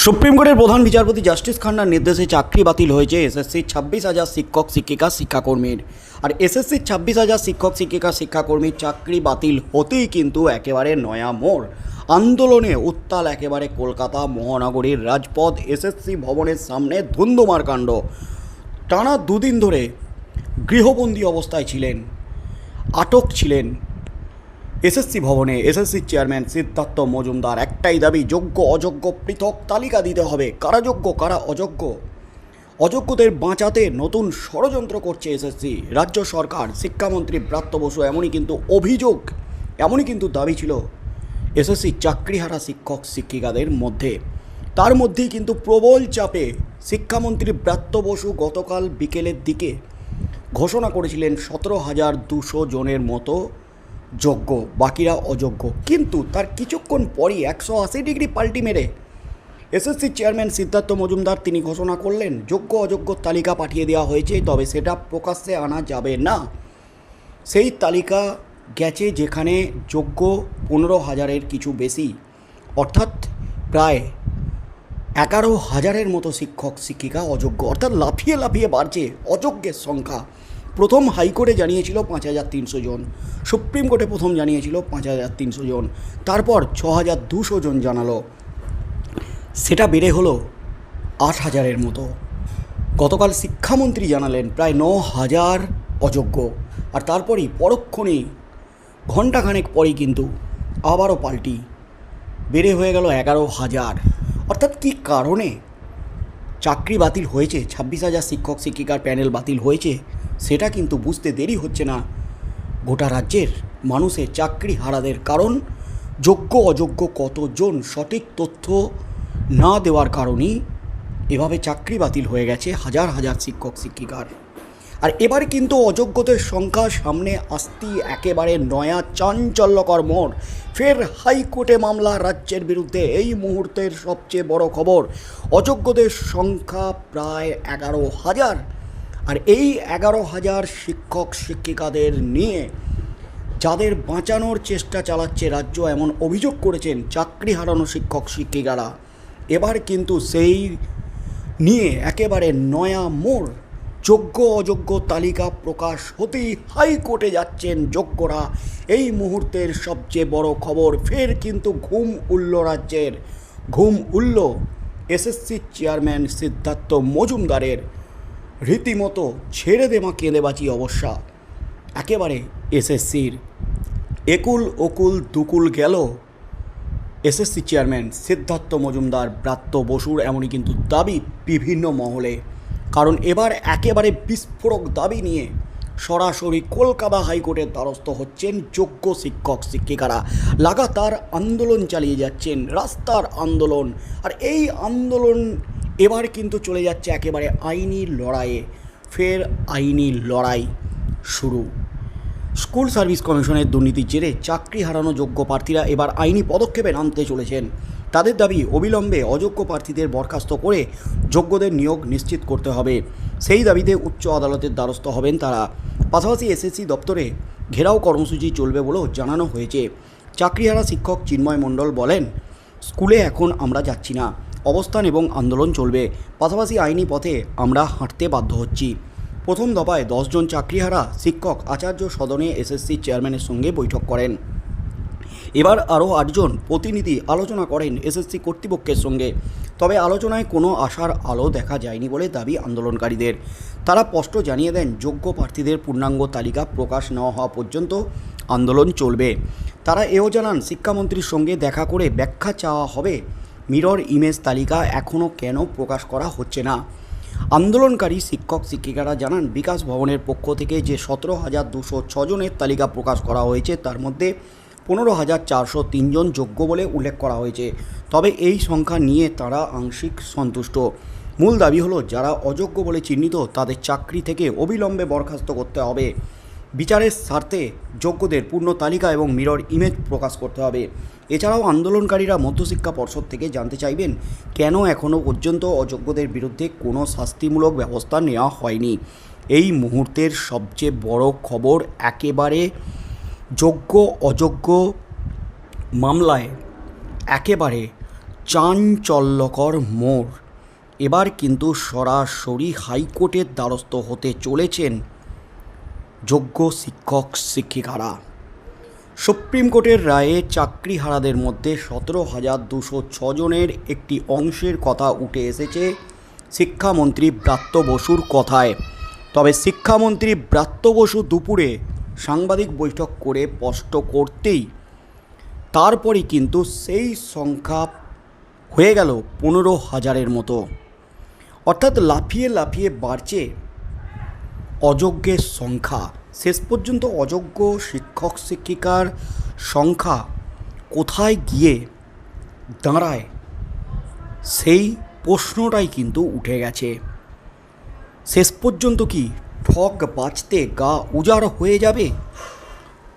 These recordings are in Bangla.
সুপ্রিম কোর্টের প্রধান বিচারপতি জাস্টিস খান্নার নির্দেশে চাকরি বাতিল হয়েছে এসএসসির ছাব্বিশ হাজার শিক্ষক, শিক্ষিকা, শিক্ষাকর্মীর। আর এসএসসির ছাব্বিশ হাজার শিক্ষক, শিক্ষিকা, শিক্ষাকর্মীর চাকরি বাতিল হতেই কিন্তু একেবারে নয়া মোড়। আন্দোলনে উত্তাল একেবারে কলকাতা মহানগরীর রাজপথ এসএসসি ভবনের সামনে ধুন্ধুমার কাণ্ড। টানা দুদিন ধরে গৃহবন্দী অবস্থায় ছিলেন, আটক ছিলেন এসএসসি ভবনে এসএসসি চেয়ারম্যান সিদ্ধার্থ মজুমদার, একটাই দাবি, যোগ্য, অযোগ্য পৃথক তালিকা দিতে হবে। কারা যোগ্য, কারা অযোগ্য? অযোগ্যদের বাঁচাতে নতুন ষড়যন্ত্র করছে এসএসসি। রাজ্য সরকার, শিক্ষামন্ত্রী ব্রাত্য বসু, এমনই কিন্তু অভিযোগ, এমনই কিন্তু দাবি ছিল এসএসসি চাকরিহারা শিক্ষক শিক্ষিকাদের মধ্যে। তার মধ্যেই কিন্তু প্রবল চাপে শিক্ষামন্ত্রী ব্রাত্য বসু গতকাল বিকেলের দিকে ঘোষণা করেছিলেন, সতেরো হাজার দুশো জনের মতো যোগ্য বাকিরা অযোগ্য। কিন্তু তার কিছুক্ষণ পরই একশো আশি ডিগ্রি পাল্টি মেরে এসএসসি চেয়ারম্যান সিদ্ধার্থ মজুমদার তিনি ঘোষণা করলেন, যোগ্য, অযোগ্য তালিকা পাঠিয়ে দেওয়া হয়েছে, তবে সেটা প্রকাশ্যে আনা যাবে না। সেই তালিকা গেছে যেখানে যোগ্য পনেরো হাজারের কিছু বেশি, অর্থাৎ প্রায় এগারো হাজারের মতো শিক্ষক, শিক্ষিকা অযোগ্য, অর্থাৎ লাফিয়ে লাফিয়ে বাড়ছে অযোগ্যের সংখ্যা। প্রথম হাইকোর্টে জানিয়েছিল পাঁচ হাজার তিনশো জন, সুপ্রিম কোর্টে প্রথম জানিয়েছিল পাঁচ হাজার তিনশো জন, তারপর ছ হাজার দুশো জন জানালো। সেটা বেড়ে হলো আট হাজারের মতো। গতকাল শিক্ষামন্ত্রী জানালেন, প্রায় ন হাজার অযোগ্য। আর তারপরই পরক্ষণেই ঘণ্টাখানেক পরেই কিন্তু আবারও পাল্টি। বেড়ে হয়ে গেল এগারো হাজার। অর্থাৎ কী কারণে চাকরি বাতিল হয়েছে? ছাব্বিশ হাজার শিক্ষক, শিক্ষিকার প্যানেল বাতিল হয়েছে? সেটা কিন্তু বুঝতে দেরি হচ্ছে না। গোটা রাজ্যের মানুষের চাকরি হারাদের কারণ, যোগ্য অযোগ্য কতজন সঠিক তথ্য না দেওয়ার কারণেই এভাবে চাকরি বাতিল হয়ে গেছে হাজার হাজার শিক্ষক শিক্ষিকার। আর এবার কিন্তু অযোগ্যদের সংখ্যা সামনে আসতেই একেবারে নয়া চাঞ্চল্যকর মোড়। ফের হাইকোর্টে মামলা রাজ্যের বিরুদ্ধে, এই মুহূর্তের সবচেয়ে বড় খবর, অযোগ্যদের সংখ্যা প্রায় এগারো হাজার। আর এই এগারো হাজার শিক্ষক শিক্ষিকাদের নিয়ে যাদের বাঁচানোর চেষ্টা চালাচ্ছে রাজ্য, এমন অভিযোগ করেছেন চাকরি হারানো শিক্ষক শিক্ষিকারা। এবার কিন্তু সেই নিয়ে একেবারে নয়া মোড়। যোগ্য, অযোগ্য তালিকা প্রকাশ হতেই হাইকোর্টে যাচ্ছেন যোগ্যরা। এই মুহূর্তের সবচেয়ে বড় খবর, ফের কিন্তু ঘুম উল্ল রাজ্যের। ঘুম উল্ল এসএসসি চেয়ারম্যান সিদ্ধার্থ মজুমদারের। রীতিমতো ছেড়ে দেমা কেঁদে বাঁচি অবশ্যা একেবারে এসএসসির। একুল ওকুল দুকুল গেল। এসএসসি চেয়ারম্যান সিদ্ধার্থ মজুমদার, ব্রাত্য বসুর এমনই কিন্তু দাবি বিভিন্ন মহলে। কারণ এবার একেবারে বিস্ফোরক দাবি নিয়ে সরাসরি কলকাতা হাইকোর্টের দ্বারস্থ হচ্ছেন যোগ্য শিক্ষক, শিক্ষিকারা। লাগাতার আন্দোলন চালিয়ে যাচ্ছেন, রাস্তার আন্দোলন। আর এই আন্দোলন এবার কিন্তু চলে যাচ্ছে একেবারে আইনি লড়াইয়ে। ফের আইনি লড়াই শুরু। স্কুল সার্ভিস কমিশনের দুর্নীতির জেরে চাকরি হারানো যোগ্য প্রার্থীরা এবার আইনি পদক্ষেপে নামতে চলেছেন। তাদের দাবি, অবিলম্বে অযোগ্য প্রার্থীদের বরখাস্ত করে যোগ্যদের নিয়োগ নিশ্চিত করতে হবে। সেই দাবিতে উচ্চ আদালতের দ্বারস্থ হবেন তারা। পাশাপাশি এসএসসি দপ্তরে ঘেরাও কর্মসূচি চলবে বলেও জানানো হয়েছে। চাকরিহারা শিক্ষক চিন্ময় মণ্ডল বলেন, স্কুলে এখন আমরা যাচ্ছি না। অবস্থান এবং আন্দোলন চলবে। পাশাপাশি আইনি পথে আমরা হাঁটতে বাধ্য হচ্ছি। প্রথম দফায় দশজন চাকরিহারা শিক্ষক, আচার্য সদনে এসএসসি চেয়ারম্যানের সঙ্গে বৈঠক করেন। এবার আরও আটজন প্রতিনিধি আলোচনা করেন এসএসসি কর্তৃপক্ষের সঙ্গে। তবে আলোচনায় কোনো আশার আলো দেখা যায়নি বলে দাবি আন্দোলনকারীদের। তারা স্পষ্ট জানিয়ে দেন, যোগ্য প্রার্থীদের পূর্ণাঙ্গ তালিকা প্রকাশ না হওয়া পর্যন্ত আন্দোলন চলবে। তারা এও জানান, শিক্ষামন্ত্রীর সঙ্গে দেখা করে ব্যাখ্যা চাওয়া হবে মিরর ইমেজ তালিকা এখনও কেন প্রকাশ করা হচ্ছে না? আন্দোলনকারী শিক্ষক শিক্ষিকারা জানান, বিকাশ ভবনের পক্ষ থেকে যে সতেরো হাজার দুশো ছজনের তালিকা প্রকাশ করা হয়েছে, তার মধ্যে পনেরো হাজার চারশো তিনজন যোগ্য বলে উল্লেখ করা হয়েছে। তবে এই সংখ্যা নিয়ে তারা আংশিক সন্তুষ্ট। মূল দাবি হলো, যারা অযোগ্য বলে চিহ্নিত, তাদের চাকরি থেকে অবিলম্বে বরখাস্ত করতে হবে। বিচারের স্বার্থে যোগ্যদের পূর্ণ তালিকা এবং মিরর ইমেজ প্রকাশ করতে হবে। এছাড়াও আন্দোলনকারীরা মধ্যশিক্ষা পর্ষদ থেকে জানতে চাইবেন, কেন এখনও পর্যন্ত অযোগ্যদের বিরুদ্ধে কোনো শাস্তিমূলক ব্যবস্থা নেওয়া হয়নি? এই মুহূর্তের সবচেয়ে বড় খবর একেবারে যোগ্য, অযোগ্য মামলায় একেবারে চাঞ্চল্যকর মোড়। এবার কিন্তু সরাসরি হাইকোর্টের দ্বারস্থ হতে চলেছেন যোগ্য শিক্ষক, শিক্ষিকারা। সুপ্রিম কোর্টের রায়ে চাকরিহারাদের মধ্যে সতেরো হাজার দুশো ছজনের একটি অংশের কথা উঠে এসেছে শিক্ষামন্ত্রী ব্রাত্য বসুর কথায়। তবে শিক্ষামন্ত্রী ব্রাত্য বসু দুপুরে সাংবাদিক বৈঠক করে স্পষ্ট করতেই তারপরে কিন্তু সেই সংখ্যা হয়ে গেল পনেরো হাজারের মতো। অর্থাৎ লাফিয়ে লাফিয়ে বাড়ছে অযোগ্যের সংখ্যা। শেষ পর্যন্ত অযোগ্য শিক্ষক শিক্ষিকার সংখ্যা কোথায় গিয়ে দাঁড়ায়, সেই প্রশ্নটাই কিন্তু উঠে গেছে। শেষ পর্যন্ত কি ঠক বাঁচতে গা উজাড় হয়ে যাবে?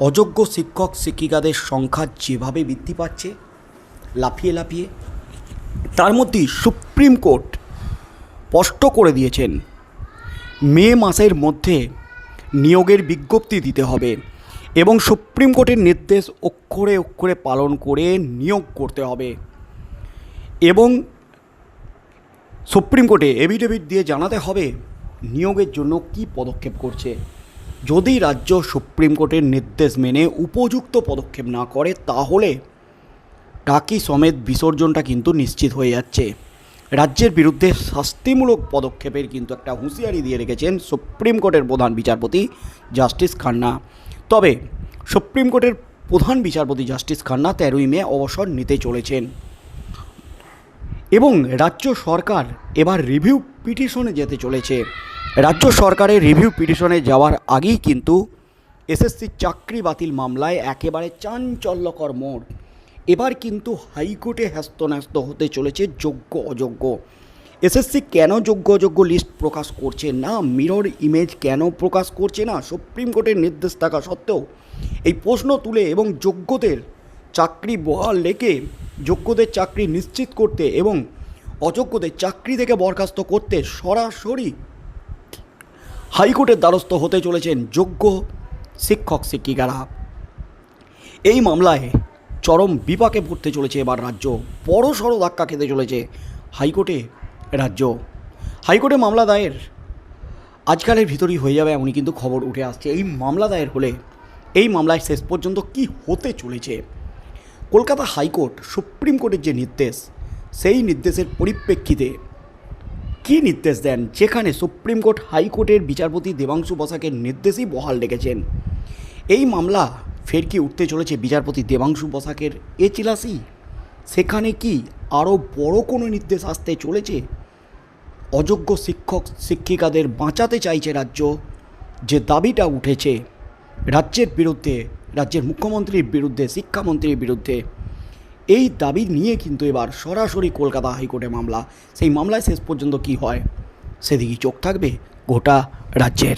অযোগ্য শিক্ষক শিক্ষিকাদের সংখ্যা যেভাবে বৃদ্ধি পাচ্ছে, লাফিয়ে লাফিয়ে, তার মধ্যেই সুপ্রিম কোর্ট স্পষ্ট করে দিয়েছেন, মে মাসের মধ্যে নিয়োগের বিজ্ঞপ্তি দিতে হবে এবং সুপ্রিম কোর্টের নির্দেশ অক্ষরে অক্ষরে পালন করে নিয়োগ করতে হবে। এবং সুপ্রিম কোর্টে এভিডেভিট দিয়ে জানাতে হবে নিয়োগের জন্য কি পদক্ষেপ করছে। যদি রাজ্য সুপ্রিম কোর্টের নির্দেশ মেনে উপযুক্ত পদক্ষেপ না করে, তাহলে টাকি সমেত বিসর্জনটা কিন্তু নিশ্চিত হয়ে যাচ্ছে। রাজ্যের বিরুদ্ধে শাস্তিমূলক পদক্ষেপের কিন্তু একটা হুঁশিয়ারি দিয়ে রেখেছেন সুপ্রিম কোর্টের প্রধান বিচারপতি জাস্টিস খান্না। তবে সুপ্রিম কোর্টের প্রধান বিচারপতি জাস্টিস খান্না তেরোই মে অবসর নিতে চলেছেন। এবং রাজ্য সরকার এবার রিভিউ পিটিশনে যেতে চলেছে। রাজ্য সরকারের রিভিউ পিটিশনে যাওয়ার আগেই কিন্তু এসএসসি চাকরি বাতিল মামলায় একেবারে চাঞ্চল্যকর মোড়। এবার কিন্তু হাইকোর্টে হ্যস্ত হতে চলেছে যোগ্য অযোগ্য। এসএসসি কেন যোগ্য অযোগ্য লিস্ট প্রকাশ করছে না? মিরর ইমেজ কেন প্রকাশ করছে না? সুপ্রিম কোর্টের নির্দেশ থাকা সত্ত্বেও এই প্রশ্ন তুলে এবং যোগ্যদের চাকরি বহাল রেখে যোগ্যদের চাকরি নিশ্চিত করতে এবং অযোগ্যদের চাকরি থেকে বরখাস্ত করতে সরাসরি হাইকোর্টের দ্বারস্থ হতে চলেছেন যোগ্য শিক্ষক শিক্ষিকারা এই মামলায় চরম বিপাকে পড়তে চলেছে এবার রাজ্য। বড় সড়ো ধাক্কা খেতে চলেছে হাইকোর্টে রাজ্য। হাইকোর্টে মামলা দায়ের। আজকালের ভিতরই হয়ে যাবে এমনই কিন্তু খবর উঠে আসছে। এই মামলা দায়ের হলে এই মামলায় শেষ পর্যন্ত কি হতে চলেছে? কলকাতা হাইকোর্ট সুপ্রিম কোর্টের যে নির্দেশ, সেই নির্দেশের পরিপ্রেক্ষিতে কী নির্দেশ দেন? যেখানে সুপ্রিম কোর্ট হাইকোর্টের বিচারপতি দেবাংশু বসাকের নির্দেশই বহাল রেখেছেন। এই মামলা ফের কি উঠতে চলেছে বিচারপতি দেবাংশু বসাকের এ চিলাসি। সেখানে কি আরও বড় কোনো নির্দেশ আসতে চলেছে? অযোগ্য শিক্ষক, শিক্ষিকাদের বাঁচাতে চাইছে রাজ্য। যে দাবিটা উঠেছে রাজ্যের বিরুদ্ধে, রাজ্যের মুখ্যমন্ত্রীর বিরুদ্ধে, শিক্ষামন্ত্রীর বিরুদ্ধে, এই দাবি নিয়ে কিন্তু এবার সরাসরি কলকাতা হাইকোর্টে মামলা। সেই মামলায় শেষ পর্যন্ত কি হয়? সেদিকেই চোখ থাকবে গোটা রাজ্যের।